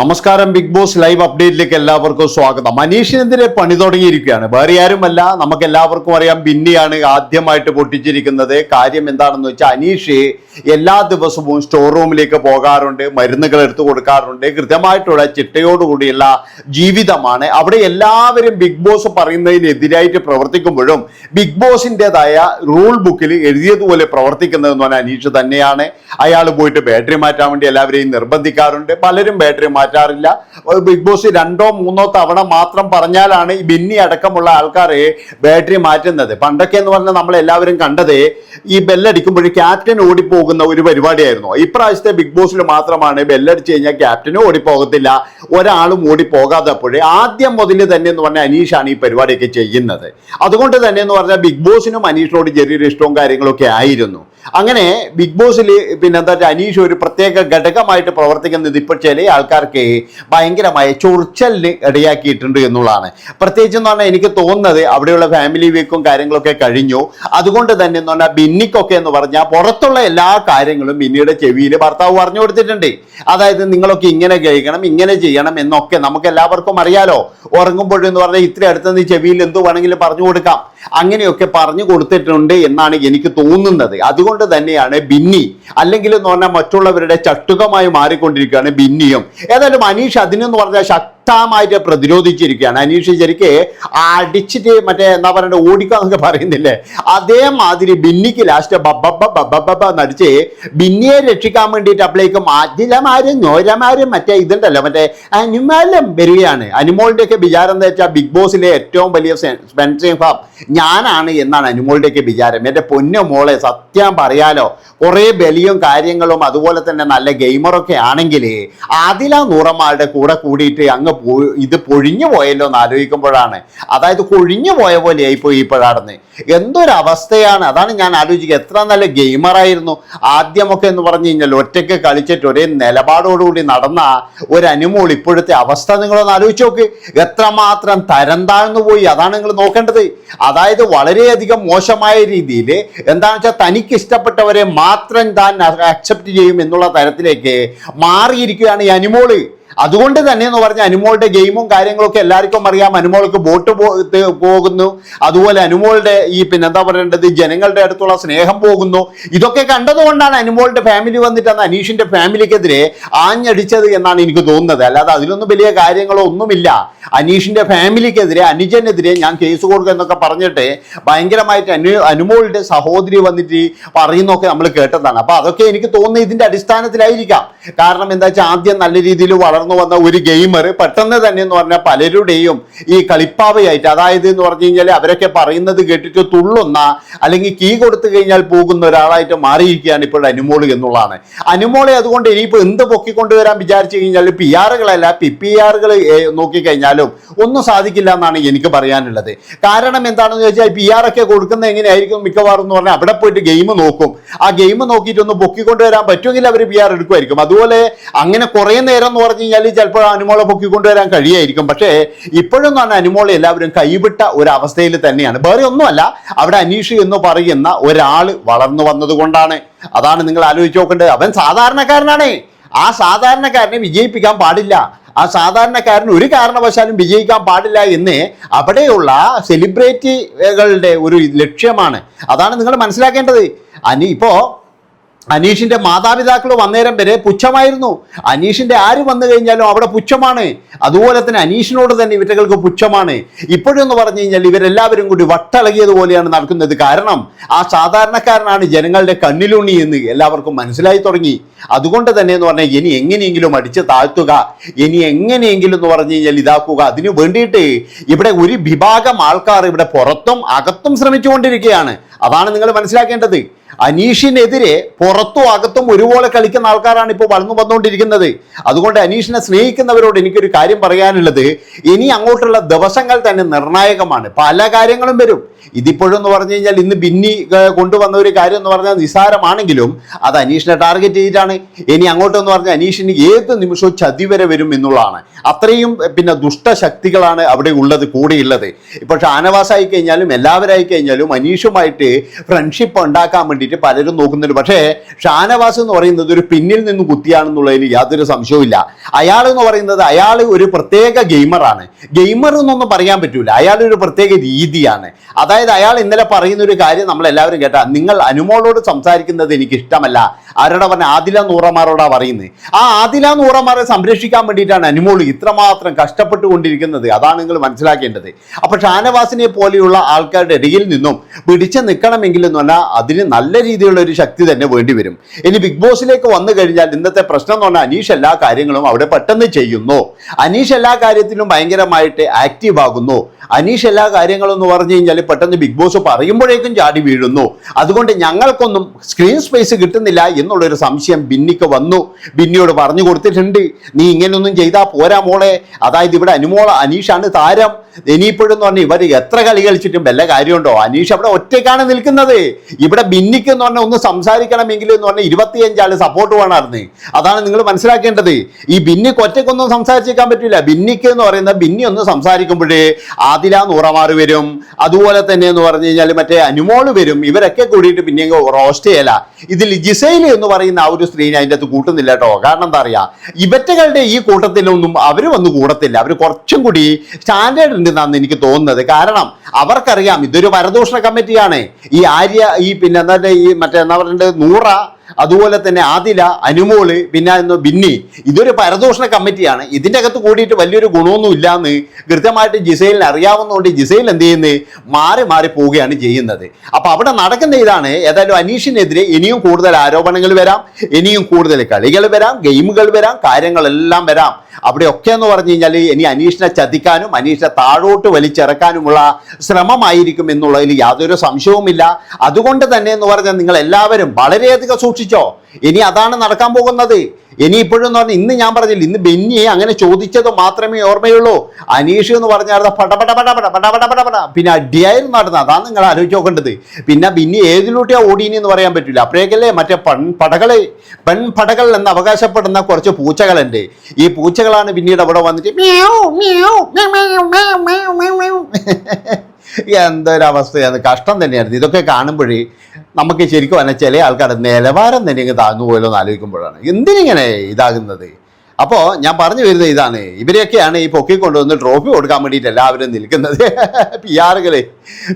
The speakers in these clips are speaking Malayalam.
നമസ്കാരം ബിഗ് ബോസ് ലൈവ് അപ്ഡേറ്റിലേക്ക് എല്ലാവർക്കും സ്വാഗതം. മനീഷിനെതിരെ പണി തുടങ്ങിയിരിക്കുകയാണ്. വേറെ ആരുമല്ല നമുക്ക് എല്ലാവർക്കും അറിയാം ബിന്നിയാണ് ആദ്യമായിട്ട് പൊട്ടിച്ചിരിക്കുന്നത്. കാര്യം എന്താണെന്ന് വെച്ചാൽ അനീഷ് എല്ലാ ദിവസവും സ്റ്റോർ റൂമിലേക്ക് പോകാറുണ്ട് മരുന്നുകൾ എടുത്തു കൊടുക്കാറുണ്ട്. കൃത്യമായിട്ടുള്ള ചിട്ടയോടുകൂടിയുള്ള ജീവിതമാണ്. അവിടെ എല്ലാവരും ബിഗ് ബോസ് പറയുന്നതിനെതിരായിട്ട് പ്രവർത്തിക്കുമ്പോഴും ബിഗ് ബോസിന്റെതായ റൂൾ ബുക്കിൽ എഴുതിയതുപോലെ പ്രവർത്തിക്കുന്നതെന്ന് പറഞ്ഞാൽ അനീഷ് തന്നെയാണ്. അയാൾ പോയിട്ട് ബാറ്ററി മാറ്റാൻ വേണ്ടി എല്ലാവരെയും നിർബന്ധിക്കാറുണ്ട്. പലരും ബാറ്ററി മാറ്റാറില്ല. ബിഗ് ബോസ് രണ്ടോ മൂന്നോ തവണ മാത്രം പറഞ്ഞാലാണ് ഈ ബെന്നി അടക്കമുള്ള ആൾക്കാരെ ബാറ്ററി മാറ്റുന്നത്. പണ്ടൊക്കെ എന്ന് പറഞ്ഞാൽ നമ്മൾ എല്ലാവരും കണ്ടത് ഈ ബെല്ലടിക്കുമ്പോൾ ക്യാപ്റ്റൻ ഓടിപ്പോകുന്ന ഒരു പരിപാടിയായിരുന്നു. ഇപ്രാവശ്യത്തെ ബിഗ് ബോസിൽ മാത്രമാണ് ബെല്ലടിച്ച് കഴിഞ്ഞാൽ ക്യാപ്റ്റനും ഓടിപ്പോകത്തില്ല ഒരാളും ഓടിപ്പോകാത്തപ്പോഴേ. ആദ്യം മുതൽ തന്നെ എന്ന് പറഞ്ഞാൽ അനീഷാണ് ഈ പരിപാടിയൊക്കെ ചെയ്യുന്നത്. അതുകൊണ്ട് തന്നെ എന്ന് പറഞ്ഞാൽ ബിഗ് ബോസിനും അനീഷിനോട് ചെറിയൊരു ഇഷ്ടവും കാര്യങ്ങളൊക്കെ ആയിരുന്നു. അങ്ങനെ ബിഗ് ബോസിൽ പിന്നെ എന്താ വെച്ചാൽ അനീഷ് ഒരു പ്രത്യേക ഘടകമായിട്ട് പ്രവർത്തിക്കുന്നത് ഇപ്പോൾ ചില ആൾക്കാർക്ക് ഭയങ്കരമായ ചൊറിച്ചലിന് ഇടയാക്കിയിട്ടുണ്ട് എന്നുള്ളതാണ്. പ്രത്യേകിച്ച് എന്ന് പറഞ്ഞാൽ എനിക്ക് തോന്നുന്നത് അവിടെയുള്ള ഫാമിലി വീക്കും കാര്യങ്ങളൊക്കെ കഴിഞ്ഞു. അതുകൊണ്ട് തന്നെ എന്ന് പറഞ്ഞാൽ ബിന്നിക്കൊക്കെ എന്ന് പറഞ്ഞാൽ പുറത്തുള്ള എല്ലാ കാര്യങ്ങളും ബിന്നിയുടെ ചെവിയിൽ ഭർത്താവ് പറഞ്ഞു കൊടുത്തിട്ടുണ്ട്. അതായത് നിങ്ങളൊക്കെ ഇങ്ങനെ കഴിക്കണം ഇങ്ങനെ ചെയ്യണം എന്നൊക്കെ നമുക്ക് എല്ലാവർക്കും അറിയാലോ. ഉറങ്ങുമ്പോഴെന്ന് പറഞ്ഞാൽ ഇത്ര അടുത്ത് ചെവിയിൽ എന്ത് വേണമെങ്കിലും പറഞ്ഞു കൊടുക്കാം. അങ്ങനെയൊക്കെ പറഞ്ഞു കൊടുത്തിട്ടുണ്ട് എന്നാണ് എനിക്ക് തോന്നുന്നത്. അതുകൊണ്ട് തന്നെയാണ് ബിന്നി അല്ലെങ്കിൽ എന്ന് പറഞ്ഞാൽ മറ്റുള്ളവരുടെ ചട്ടുകമായി മാറിക്കൊണ്ടിരിക്കുകയാണ് ബിന്നിയും. ഏതായാലും മനീഷ് അതിനെന്ന് പറഞ്ഞാൽ ശക്തമായിട്ട് പ്രതിരോധിച്ചിരിക്കുകയാണ്. അനീഷ് ശരിക്ക് അടിച്ചിട്ട് മറ്റേ എന്താ പറയണ്ടേ ഓടിക്കുക എന്നൊക്കെ പറയുന്നില്ലേ? അതേമാതിരി ബിന്നിക്ക് ലാസ്റ്റ് ബബ്ബ ബബ്ബ നടിച്ച് ബിന്നിയെ രക്ഷിക്കാൻ വേണ്ടിയിട്ട് അപ്പോഴേക്കും അതിലമാരും നോരമാരും മറ്റേ ഇതുണ്ടല്ലോ മറ്റേ അനിമലം വരികയാണ്. അനിമോളിന്റെ ഒക്കെ വിചാരം എന്താ വെച്ചാൽ ബിഗ് ബോസിലെ ഏറ്റവും വലിയ സ്പെൻസിംഗ് ഫാം ഞാനാണ് എന്നാണ് അനുമോളുടെയൊക്കെ വിചാരം. എന്റെ പൊന്നു മോളെ സത്യം പറയാലോ കുറേ ബലിയും കാര്യങ്ങളും അതുപോലെ തന്നെ നല്ല ഗെയിമറൊക്കെ ആണെങ്കിൽ അതിലാ നൂറന്മാരുടെ കൂടെ കൂടിയിട്ട് അങ്ങ് പോ- ഇത് പൊഴിഞ്ഞു പോയല്ലോ എന്ന് ആലോചിക്കുമ്പോഴാണ്. അതായത് കൊഴിഞ്ഞു പോയ പോലെ ആയിപ്പോയി എന്തൊരു അവസ്ഥയാണ് അതാണ് ഞാൻ ആലോചിക്കുക. എത്ര നല്ല ഗെയിമറായിരുന്നു. ആദ്യമൊക്കെ എന്ന് പറഞ്ഞു കഴിഞ്ഞാൽ ഒറ്റയ്ക്ക് കളിച്ചിട്ട് ഒരേ നിലപാടോടുകൂടി നടന്ന ഒരു അനുമോൾ ഇപ്പോഴത്തെ അവസ്ഥ നിങ്ങളൊന്ന് ആലോചിച്ച് നോക്ക്. എത്രമാത്രം തരം താഴ്ന്നു പോയി? അതാണ് നിങ്ങൾ നോക്കേണ്ടത്. അതായത് വളരെയധികം മോശമായ രീതിയിൽ എന്താണെന്ന് വെച്ചാൽ തനിക്ക് ഇഷ്ടപ്പെട്ടവരെ മാത്രം താൻ അക്സെപ്റ്റ് ചെയ്യും എന്നുള്ള തരത്തിലേക്ക് മാറിയിരിക്കുകയാണ് ഈ അനിമോൾ. അതുകൊണ്ട് തന്നെ എന്ന് പറഞ്ഞ അനുമോളുടെ ഗെയിമും കാര്യങ്ങളൊക്കെ എല്ലാവർക്കും അറിയാം. അനുമോൾക്ക് ബോട്ട് പോകുന്നു. അതുപോലെ അനുമോളുടെ ഈ പിന്നെ എന്താ പറയേണ്ടത്? ജനങ്ങളുടെ അടുത്തുള്ള സ്നേഹം പോകുന്നു. ഇതൊക്കെ കണ്ടതുകൊണ്ടാണ് അനുമോളുടെ ഫാമിലി വന്നിട്ട് അന്ന് അനീഷിന്റെ ഫാമിലിക്കെതിരെ ആഞ്ഞടിച്ചത് എന്നാണ് എനിക്ക് തോന്നുന്നത്. അല്ലാതെ അതിലൊന്നും വലിയ കാര്യങ്ങളോ ഒന്നുമില്ല. അനീഷിന്റെ ഫാമിലിക്കെതിരെ അനുജനെതിരെ ഞാൻ കേസ് കൊടുക്കുക എന്നൊക്കെ പറഞ്ഞിട്ട് ഭയങ്കരമായിട്ട് അനു അനുമോളുടെ സഹോദരി വന്നിട്ട് പറയുന്നൊക്കെ നമ്മൾ കേട്ടതാണ്. അപ്പൊ അതൊക്കെ എനിക്ക് തോന്നുന്നത് ഇതിന്റെ അടിസ്ഥാനത്തിലായിരിക്കാം. കാരണം എന്താ വെച്ചാൽ ആദ്യം നല്ല രീതിയിൽ വളർന്നു വന്ന ഒരു ഗെയിമർ പെട്ടെന്ന് തന്നെ എന്ന് പറഞ്ഞാൽ പലരുടെയും ഈ കളിപ്പാവയായിട്ട് അതായത് എന്ന് പറഞ്ഞു കഴിഞ്ഞാൽ അവരൊക്കെ പറയുന്നത് കേട്ടിട്ട് തുള്ളുന്ന അല്ലെങ്കിൽ കീ കൊടുത്തു കഴിഞ്ഞാൽ പോകുന്ന ഒരാളായിട്ട് മാറിയിരിക്കുകയാണ് ഇപ്പോൾ അനുമോൾ എന്നുള്ളതാണ്. അനുമോളെ അതുകൊണ്ട് ഇനിയിപ്പോൾ എന്ത് പൊക്കിക്കൊണ്ടുവരാൻ വിചാരിച്ചു കഴിഞ്ഞാൽ പി ആറുകളല്ല പി പി ആറുകൾ നോക്കിക്കഴിഞ്ഞാലും ഒന്നും സാധിക്കില്ല എന്നാണ് എനിക്ക് പറയാനുള്ളത്. കാരണം എന്താണെന്ന് ചോദിച്ചാൽ പി ആർ ഒക്കെ കൊടുക്കുന്നത് എങ്ങനെയായിരിക്കും മിക്കവാറും എന്ന് പറഞ്ഞാൽ അവിടെ പോയിട്ട് ഗെയിം നോക്കും. ആ ഗെയിം നോക്കിയിട്ടൊന്ന് പൊക്കിക്കൊണ്ടുവരാൻ പറ്റുമെങ്കിൽ അവർ പി ആർ എടുക്കുമായിരിക്കും. അതുപോലെ അങ്ങനെ കുറേ നേരം എന്ന് പറഞ്ഞു കഴിഞ്ഞാൽ ചിലപ്പോൾ അനുമോളെ പൊക്കിക്കൊണ്ടുവരാൻ കഴിയായിരിക്കും. പക്ഷേ ഇപ്പോഴും പറഞ്ഞാൽ അനുമോളെ എല്ലാവരും കൈവിട്ട ഒരു അവസ്ഥയിൽ തന്നെയാണ്. വേറെ ഒന്നുമല്ല അവിടെ അനീഷ് എന്ന് പറയുന്ന ഒരാൾ വളർന്നു വന്നതുകൊണ്ടാണ്. അതാണ് നിങ്ങൾ ആലോചിച്ച് നോക്കേണ്ടത്. അവൻ സാധാരണക്കാരനാണേ. ആ സാധാരണക്കാരനെ വിജയിപ്പിക്കാൻ പാടില്ല. ആ സാധാരണക്കാരൻ ഒരു കാരണവശാലും വിജയിക്കാൻ പാടില്ല എന്ന് അവിടെയുള്ള സെലിബ്രിറ്റികളുടെ ഒരു ലക്ഷ്യമാണ്. അതാണ് നിങ്ങൾ മനസ്സിലാക്കേണ്ടത്. അനി ഇപ്പോൾ അനീഷിന്റെ മാതാപിതാക്കൾ വന്നേരം വരെ പുച്ഛമായിരുന്നു. അനീഷിന്റെ ആര് വന്നു കഴിഞ്ഞാലും അവിടെ പുച്ഛമാണ്. അതുപോലെ തന്നെ അനീഷിനോട് തന്നെ ഇവറ്റകൾക്ക് പുച്ഛമാണ്. ഇപ്പോഴെന്ന് പറഞ്ഞു കഴിഞ്ഞാൽ ഇവരെല്ലാവരും കൂടി വട്ടളകിയതുപോലെയാണ് നടക്കുന്നത്. കാരണം ആ സാധാരണക്കാരനാണ് ജനങ്ങളുടെ കണ്ണിലുണ്ണി എന്ന് എല്ലാവർക്കും മനസ്സിലായി തുടങ്ങി. അതുകൊണ്ട് തന്നെ എന്ന് പറഞ്ഞാൽ ഇനി എങ്ങനെയെങ്കിലും അടിച്ച് താഴ്ത്തുക ഇനി എങ്ങനെയെങ്കിലും എന്ന് പറഞ്ഞു കഴിഞ്ഞാൽ ഇതാക്കുക. അതിനു വേണ്ടിയിട്ട് ഇവിടെ ഒരു വിഭാഗം ആൾക്കാർ ഇവിടെ പുറത്തും അകത്തും ശ്രമിച്ചുകൊണ്ടിരിക്കുകയാണ്. അതാണ് നിങ്ങൾ മനസ്സിലാക്കേണ്ടത്. അനീഷിനെതിരെ പുറത്തും അകത്തും ഒരുപോലെ കളിക്കുന്ന ആൾക്കാരാണ് ഇപ്പോൾ വളർന്നു വന്നുകൊണ്ടിരിക്കുന്നത്. അതുകൊണ്ട് അനീഷിനെ സ്നേഹിക്കുന്നവരോട് എനിക്കൊരു കാര്യം പറയാനുള്ളത് ഇനി അങ്ങോട്ടുള്ള ദിവസങ്ങൾ തന്നെ നിർണായകമാണ്. പല കാര്യങ്ങളും വരും. ഇതിപ്പോഴെന്ന് പറഞ്ഞു കഴിഞ്ഞാൽ ഇന്ന് ബിന്നി കൊണ്ടുവന്ന ഒരു കാര്യം എന്ന് പറഞ്ഞാൽ നിസാരമാണെങ്കിലും അത് അനീഷിനെ ടാർഗറ്റ് ചെയ്തിട്ടാണ്. ഇനി അങ്ങോട്ടെന്ന് പറഞ്ഞാൽ അനീഷിന് ഏത് നിമിഷവും ചതി വരെ വരും എന്നുള്ളതാണ്. അത്രയും പിന്നെ ദുഷ്ടശക്തികളാണ് അവിടെ ഉള്ളത് കൂടെയുള്ളത്. ഇപ്പോൾ ഷാനവാസായി കഴിഞ്ഞാലും എല്ലാവരായി കഴിഞ്ഞാലും അനീഷുമായിട്ട് ഫ്രണ്ട്ഷിപ്പ് ഉണ്ടാക്കാൻ വേണ്ടി വേണ്ടിയിട്ട് പലരും നോക്കുന്നുണ്ട്. പക്ഷേ ഷാനവാസ് എന്ന് പറയുന്നത് ഒരു പിന്നിൽ നിന്ന് കുത്തിയാണെന്നുള്ളതിൽ യാതൊരു സംശയവുമില്ല. അയാൾ എന്ന് പറയുന്നത് അയാൾ ഒരു പ്രത്യേക ഗെയിമറാണ്. ഗെയിമർ എന്നൊന്നും പറയാൻ പറ്റൂല. അയാൾ ഒരു പ്രത്യേക രീതിയാണ്. അതായത് അയാൾ ഇന്നലെ പറയുന്ന ഒരു കാര്യം നമ്മൾ എല്ലാവരും കേട്ടാ. നിങ്ങൾ അനുമോളോട് സംസാരിക്കുന്നത് എനിക്ക് ഇഷ്ടമല്ല ആരോടാ പറഞ്ഞ? ആദില നൂറമാരോടാ പറയുന്നത് ആ ആദില നൂറമാരെ സംരക്ഷിക്കാൻ വേണ്ടിയിട്ടാണ് അനുമോൾ ഇത്രമാത്രം കഷ്ടപ്പെട്ടുകൊണ്ടിരിക്കുന്നത്. അതാണ് നിങ്ങൾ മനസ്സിലാക്കേണ്ടത്. അപ്പൊ ഷാനവാസിനെ പോലെയുള്ള ആൾക്കാരുടെ ഇടയിൽ നിന്നും പിടിച്ചു നിൽക്കണമെങ്കിൽ എന്ന് പറഞ്ഞാൽ അതിന് നല്ല രീതിയിലുള്ള ഒരു ശക്തി തന്നെ വേണ്ടി വരും. ഇനി ബിഗ് ബോസിലേക്ക് വന്നു കഴിഞ്ഞാൽ ഇന്നത്തെ പ്രശ്നം എന്ന് പറഞ്ഞാൽ അനീഷ് എല്ലാ കാര്യങ്ങളും അവിടെ പെട്ടെന്ന് ചെയ്യുന്നു. അനീഷ് എല്ലാ കാര്യത്തിലും ഭയങ്കരമായിട്ട് ആക്റ്റീവ് ആകുന്നു. അനീഷ് എല്ലാ കാര്യങ്ങളും എന്ന് പറഞ്ഞു കഴിഞ്ഞാൽ പെട്ടെന്ന് ബിഗ് ബോസ് പറയുമ്പോഴേക്കും ചാടി വീഴുന്നു. അതുകൊണ്ട് ഞങ്ങൾക്കൊന്നും സ്ക്രീൻ സ്പേസ് കിട്ടുന്നില്ല എന്നുള്ളൊരു സംശയം ബിന്നിക്ക് വന്നു. ബിന്നിയോട് പറഞ്ഞു കൊടുത്തിട്ടുണ്ട് നീ ഇങ്ങനെയൊന്നും ചെയ്താൽ പോരാ മോളെ. അതായത് ഇവിടെ അനുമോള അനീഷാണ് താരം. ഇനിയിപ്പോഴെന്ന് പറഞ്ഞാൽ ഇവർ എത്ര കളി കളിച്ചിട്ടും വല്ല കാര്യമുണ്ടോ? അനീഷ് അവിടെ ഒറ്റയ്ക്കാണ് നിൽക്കുന്നത്. ഇവിടെ ബിന്നിക്ക് എന്ന് പറഞ്ഞാൽ ഒന്ന് സംസാരിക്കണമെങ്കിൽ എന്ന് പറഞ്ഞാൽ ഇരുപത്തിയഞ്ചാൾ സപ്പോർട്ട് വേണമായിരുന്നു. അതാണ് നിങ്ങൾ മനസ്സിലാക്കേണ്ടത്. ഈ ബിന്നിക്ക് ഒറ്റയ്ക്കൊന്നും സംസാരിച്ചേക്കാൻ പറ്റില്ല ബിന്നിക്ക് എന്ന് പറയുന്ന ബിന്നി ഒന്ന് സംസാരിക്കുമ്പോഴേ ആദില നൂറമാറ് വരും. അതുപോലെ തന്നെ എന്ന് പറഞ്ഞു കഴിഞ്ഞാൽ മറ്റേ അനുമോൾ വരും. ഇവരൊക്കെ കൂടിയിട്ട് പിന്നെ റോസ്റ്റ് ചെയ്യല. ഇതിൽ ജിസൈൽ എന്ന് പറയുന്ന ആ ഒരു സ്ത്രീനെ അതിന്റെ അകത്ത് കൂട്ടുന്നില്ല കേട്ടോ. കാരണം എന്താ അറിയാ? ഇവറ്റകളുടെ ഈ കൂട്ടത്തിലൊന്നും അവർ വന്ന് കൂടത്തില്ല. അവർ കുറച്ചും കൂടി സ്റ്റാൻഡേർഡ് ഉണ്ടെന്നാണ് എനിക്ക് തോന്നുന്നത്. കാരണം അവർക്കറിയാം ഇതൊരു പരദൂഷണ കമ്മിറ്റിയാണ്. ഈ ആര്യ ഈ പിന്നെ എന്താ ഈ മറ്റേ എന്താ പറഞ്ഞിട്ട് നൂറ അതുപോലെ തന്നെ ആദില അനുമോൾ പിന്നെ ഇന്ന് ബിന്നി. ഇതൊരു പരദൂഷണ കമ്മിറ്റിയാണ്. ഇതിന്റെ അകത്ത് കൂടിയിട്ട് വലിയൊരു ഗുണമൊന്നും ഇല്ലാന്ന് കൃത്യമായിട്ട് ജിസൈലിന് അറിയാവുന്നതുകൊണ്ട് ജിസൈൽ എന്ത് ചെയ്യുന്നത് മാറി മാറി പോവുകയാണ് ചെയ്യുന്നത്. അപ്പൊ അവിടെ നടക്കുന്ന ഇതാണ്. ഏതായാലും അനീഷിനെതിരെ ഇനിയും കൂടുതൽ ആരോപണങ്ങൾ വരാം. ഇനിയും കൂടുതൽ കളികൾ വരാം. ഗെയിമുകൾ വരാം. കാര്യങ്ങളെല്ലാം വരാം. അവിടെയൊക്കെ എന്ന് പറഞ്ഞു കഴിഞ്ഞാൽ ഇനി അനീഷിനെ ചതിക്കാനും അനീഷിനെ താഴോട്ട് വലിച്ചിറക്കാനുമുള്ള ശ്രമമായിരിക്കും എന്നുള്ളതിൽ യാതൊരു സംശയവുമില്ല. അതുകൊണ്ട് തന്നെ എന്ന് പറഞ്ഞാൽ നിങ്ങൾ എല്ലാവരും വളരെയധികം സൂക്ഷിച്ചോ? ഇനി അതാണ് നടക്കാൻ പോകുന്നത്. ഇനി ഇപ്പോഴും എന്ന് പറഞ്ഞാൽ ഇന്ന് ഞാൻ പറഞ്ഞില്ല ഇന്ന് ബെന്നിയെ അങ്ങനെ ചോദിച്ചത് മാത്രമേ ഓർമ്മയുള്ളൂ. അനീഷ് എന്ന് പറഞ്ഞാൽ പട പട പട പട പട പട പട പിന്നെ അടിയായിരുന്നു നടന്നത്. അതാണ് നിങ്ങൾ ആലോചിച്ച് നോക്കേണ്ടത്. പിന്നെ ബിന്നി ഏതിലൂട്ടിയാ ഓടിയിനി എന്ന് പറയാൻ പറ്റില്ല. അപ്പോഴേക്കല്ലേ മറ്റേ പെൺ പടകളെ പെൺ പടകൾ എന്ന് അവകാശപ്പെടുന്ന കുറച്ച് പൂച്ചകളുണ്ട്. ഈ പൂച്ചകളാണ് പിന്നീട് അവിടെ വന്നിട്ട് എന്തൊരവസ്ഥയാണ് കഷ്ടം തന്നെയായിരുന്നു. ഇതൊക്കെ കാണുമ്പോഴേ നമുക്ക് ശരിക്കും പറഞ്ഞാൽ ചില ആൾക്കാരുടെ നിലവാരം തന്നെ ഇങ്ങ് താങ്ങു പോയല്ലോ എന്ന് ആലോചിക്കുമ്പോഴാണ്. എന്തിനിങ്ങനെ ഇതാകുന്നത്? അപ്പോൾ ഞാൻ പറഞ്ഞു വരുന്നത് ഇതാണ്. ഇവരെയൊക്കെയാണ് ഈ പൊക്കി കൊണ്ടുവന്ന് ട്രോഫി കൊടുക്കാൻ വേണ്ടിയിട്ട് എല്ലാവരും നിൽക്കുന്നത്. പി ആറുകൾ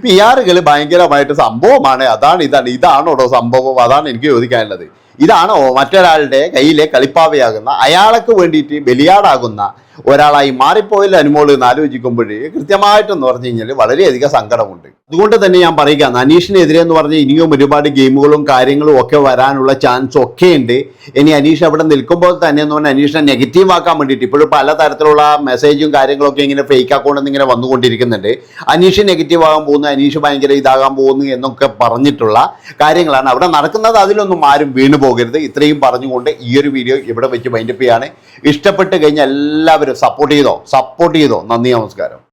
പി ആറുകൾ ഭയങ്കരമായിട്ട് സംഭവമാണ്. അതാണ് ഇതാണ്. ഇതാണോടോ സംഭവം? അതാണ് എനിക്ക് ചോദിക്കാനുള്ളത്. ഇതാണോ മറ്റൊരാളുടെ കയ്യിലെ കളിപ്പാവയാകുന്ന അയാൾക്ക് വേണ്ടിയിട്ട് ബലിയാടാകുന്ന ഒരാളായി മാറിപ്പോയില്ല അനുമോൾ എന്ന് ആലോചിക്കുമ്പോൾ കൃത്യമായിട്ടെന്ന് പറഞ്ഞു കഴിഞ്ഞാൽ വളരെയധികം സങ്കടമുണ്ട്. അതുകൊണ്ട് തന്നെ ഞാൻ പറയുക അനീഷിനെതിരെ എന്ന് പറഞ്ഞാൽ ഇനിയും ഒരുപാട് ഗെയിമുകളും കാര്യങ്ങളും ഒക്കെ വരാനുള്ള ചാൻസ് ഒക്കെ ഉണ്ട്. ഇനി അനീഷ് അവിടെ നിൽക്കുമ്പോൾ തന്നെ എന്ന് പറഞ്ഞാൽ അനീഷിനെ നെഗറ്റീവ് ആക്കാൻ വേണ്ടിയിട്ട് ഇപ്പോഴും പല തരത്തിലുള്ള മെസ്സേജും കാര്യങ്ങളൊക്കെ ഇങ്ങനെ ഫേക്ക് അക്കൗണ്ട് ഇങ്ങനെ വന്നുകൊണ്ടിരിക്കുന്നുണ്ട്. അനീഷ് നെഗറ്റീവ് ആകാൻ പോകുന്നു അനീഷ് ഭയങ്കര ഇതാകാൻ പോകുന്നു എന്നൊക്കെ പറഞ്ഞിട്ടുള്ള കാര്യങ്ങളാണ്. അവിടെ നടക്കുന്നത് അതിലൊന്നും ആരും വീണു പോകരുത് ഇത്രയും പറഞ്ഞുകൊണ്ട് ഈ ഒരു വീഡിയോ ഇവിടെ വെച്ച് വൈൻഡപ്പ് ചെയ്യാണ്. ഇഷ്ടപ്പെട്ട് കഴിഞ്ഞാൽ സപ്പോർട്ട് ചെയ്തോ സപ്പോർട്ട് ചെയ്തോ. നന്ദി നമസ്കാരം.